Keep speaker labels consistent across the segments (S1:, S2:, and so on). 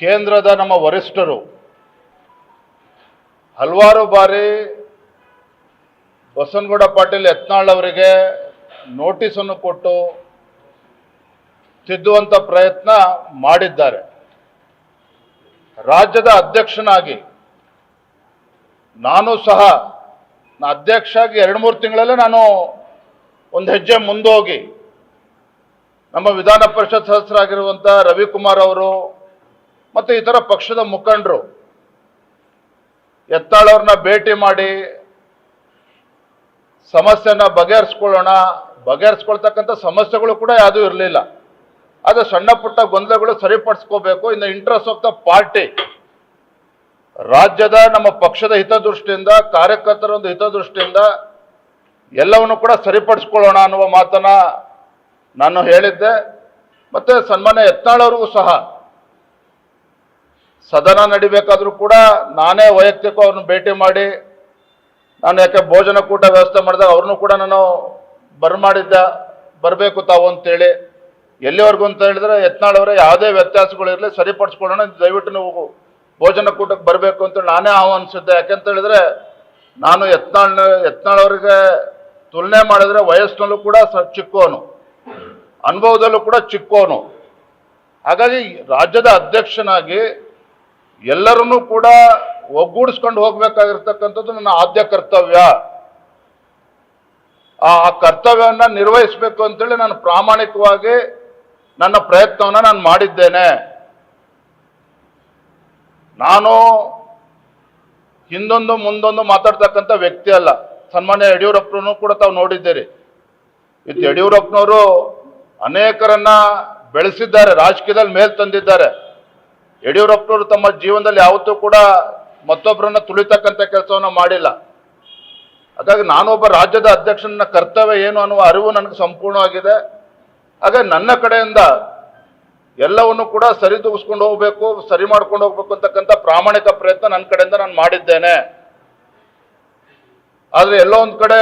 S1: ಕೇಂದ್ರದ ನಮ್ಮ ವರಿಷ್ಠರು ಹಲವಾರು ಬಾರಿ ಬಸನಗೌಡ ಪಾಟೀಲ್ ಯತ್ನಾಳ್ ಅವರಿಗೆ ನೋಟಿಸನ್ನು ಕೊಟ್ಟು ತಿದ್ದುವಂಥ ಪ್ರಯತ್ನ ಮಾಡಿದ್ದಾರೆ. ರಾಜ್ಯದ ಅಧ್ಯಕ್ಷನಾಗಿ ನಾನು ಸಹ, ನಾ ಅಧ್ಯಕ್ಷ ಆಗಿ ಎರಡು ಮೂರು ತಿಂಗಳಲ್ಲೇ ನಾನು ಒಂದು ಹೆಜ್ಜೆ ಮುಂದೋಗಿ ನಮ್ಮ ವಿಧಾನ ಪರಿಷತ್ ಸದಸ್ಯರಾಗಿರುವಂಥ ರವಿಕುಮಾರ್ ಅವರು ಮತ್ತು ಇತರ ಪಕ್ಷದ ಮುಖಂಡರು ಎತ್ತಾಳವ್ರನ್ನ ಭೇಟಿ ಮಾಡಿ ಸಮಸ್ಯೆನ ಬಗೆಹರಿಸ್ಕೊಳ್ಳೋಣ, ಬಗೆಹರಿಸ್ಕೊಳ್ತಕ್ಕಂಥ ಸಮಸ್ಯೆಗಳು ಕೂಡ ಯಾವುದೂ ಇರಲಿಲ್ಲ. ಆದರೆ ಸಣ್ಣ ಪುಟ್ಟ ಗೊಂದಲಗಳು ಸರಿಪಡಿಸ್ಕೋಬೇಕು. In interest of the party ರಾಜ್ಯದ ನಮ್ಮ ಪಕ್ಷದ ಹಿತದೃಷ್ಟಿಯಿಂದ, ಕಾರ್ಯಕರ್ತರ ಒಂದು ಹಿತದೃಷ್ಟಿಯಿಂದ ಎಲ್ಲವನ್ನು ಕೂಡ ಸರಿಪಡಿಸ್ಕೊಳ್ಳೋಣ ಅನ್ನುವ ಮಾತನ್ನ ನಾನು ಹೇಳಿದ್ದೆ. ಮತ್ತೆ ಸನ್ಮಾನ್ಯ ಎತ್ತಾಳವ್ರಿಗೂ ಸಹ ಸದನ ನಡಿಬೇಕಾದ್ರೂ ಕೂಡ ನಾನೇ ವೈಯಕ್ತಿಕ ಅವ್ರನ್ನ ಭೇಟಿ ಮಾಡಿ, ನಾನು ಯಾಕೆ ಭೋಜನ ಕೂಟ ವ್ಯವಸ್ಥೆ ಮಾಡಿದಾಗ ಅವ್ರನ್ನೂ ಕೂಡ ನಾನು ಬರಮಾಡಿದ್ದೆ ಬರಬೇಕು ತಾವು ಅಂತೇಳಿ. ಎಲ್ಲಿವರೆಗೂ ಅಂತ ಹೇಳಿದ್ರೆ ಯತ್ನಾಳವರೇ ಯಾವುದೇ ವ್ಯತ್ಯಾಸಗಳಿರಲಿ ಸರಿಪಡಿಸ್ಕೊಳ್ಳೋಣ, ದಯವಿಟ್ಟು ನೀವು ಭೋಜನ ಕೂಟಕ್ಕೆ ಬರಬೇಕು ಅಂತೇಳಿ ನಾನೇ ಆಹ್ವಾನಿಸಿದ್ದೆ. ಯಾಕೆಂತ ಹೇಳಿದ್ರೆ ನಾನು ಯತ್ನಾಳ್ ಯತ್ನಾಳವರಿಗೆ ತುಲನೆ ಮಾಡಿದ್ರೆ ವಯಸ್ಸಿನಲ್ಲೂ ಕೂಡ ಸ ಚಿಕ್ಕವನು. ಅನುಭವದಲ್ಲೂ ಕೂಡ ಚಿಕ್ಕೋನು ಹಾಗಾಗಿ ರಾಜ್ಯದ ಅಧ್ಯಕ್ಷನಾಗಿ ಎಲ್ಲರನ್ನೂ ಕೂಡ ಒಗ್ಗೂಡಿಸ್ಕೊಂಡು ಹೋಗ್ಬೇಕಾಗಿರ್ತಕ್ಕಂಥದ್ದು ನನ್ನ ಆದ್ಯ ಕರ್ತವ್ಯ. ಆ ಕರ್ತವ್ಯವನ್ನ ನಿರ್ವಹಿಸಬೇಕು ಅಂತೇಳಿ ನಾನು ಪ್ರಾಮಾಣಿಕವಾಗಿ ನನ್ನ ಪ್ರಯತ್ನವನ್ನು ನಾನು ಮಾಡಿದ್ದೇನೆ. ನಾನು ಹಿಂದೊಂದು ಮುಂದೊಂದು ಮಾತಾಡ್ತಕ್ಕಂಥ ವ್ಯಕ್ತಿ ಅಲ್ಲ. ಸನ್ಮಾನ್ಯ ಯಡಿಯೂರಪ್ಪನೂ ಕೂಡ ತಾವು ನೋಡಿದ್ದೀರಿ. ಇದು ಯಡಿಯೂರಪ್ಪನವರು ಅನೇಕರನ್ನ ಬೆಳೆಸಿದ್ದಾರೆ, ರಾಜಕೀಯದಲ್ಲಿ ಮೇಲ್ ತಂದಿದ್ದಾರೆ. ಯಡಿಯೂರಪ್ಪನವರು ತಮ್ಮ ಜೀವನದಲ್ಲಿ ಯಾವತ್ತೂ ಕೂಡ ಮತ್ತೊಬ್ಬರನ್ನ ತುಳಿತಕ್ಕಂಥ ಕೆಲಸವನ್ನು ಮಾಡಿಲ್ಲ. ಹಾಗಾಗಿ ನಾನೊಬ್ಬ ರಾಜ್ಯದ ಅಧ್ಯಕ್ಷನ ಕರ್ತವ್ಯ ಏನು ಅನ್ನುವ ಅರಿವು ನನಗೆ ಸಂಪೂರ್ಣವಾಗಿದೆ. ಹಾಗಾಗಿ ನನ್ನ ಕಡೆಯಿಂದ ಎಲ್ಲವನ್ನು ಕೂಡ ಸರಿದೂಗಿಸ್ಕೊಂಡು ಹೋಗ್ಬೇಕು, ಸರಿ ಮಾಡ್ಕೊಂಡು ಹೋಗ್ಬೇಕು ಅಂತಕ್ಕಂಥ ಪ್ರಾಮಾಣಿಕ ಪ್ರಯತ್ನ ನನ್ನ ಕಡೆಯಿಂದ ನಾನು ಮಾಡಿದ್ದೇನೆ. ಆದರೆ ಎಲ್ಲೋ ಒಂದು ಕಡೆ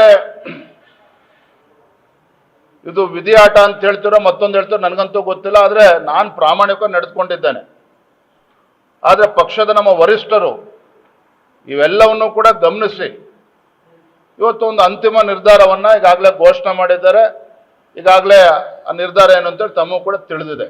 S1: ಇದು ವಿಧಿ ಆಟ ಅಂತ ಹೇಳ್ತಿರೋ ಮತ್ತೊಂದು ಹೇಳ್ತಿರೋ ನನಗಂತೂ ಗೊತ್ತಿಲ್ಲ. ಆದರೆ ನಾನು ಪ್ರಾಮಾಣಿಕ ನಡೆದುಕೊಂಡಿದ್ದೇನೆ. ಆದ್ರೆ ಪಕ್ಷದ ನಮ್ಮ ವರಿಷ್ಠರು ಇವೆಲ್ಲವನ್ನು ಕೂಡ ಗಮನಿಸಿ. ಇವತ್ತು ಒಂದು ಅಂತಿಮ ನಿರ್ಧಾರವನ್ನ ಈಗಾಗಲೇ ಘೋಷಣೆ ಮಾಡಿದ್ದಾರೆ. ಈಗಾಗಲೇ ಆ ನಿರ್ಧಾರ ಏನು ಅಂತೇಳಿ ತಮಗೂ ಕೂಡ ತಿಳಿದಿದೆ.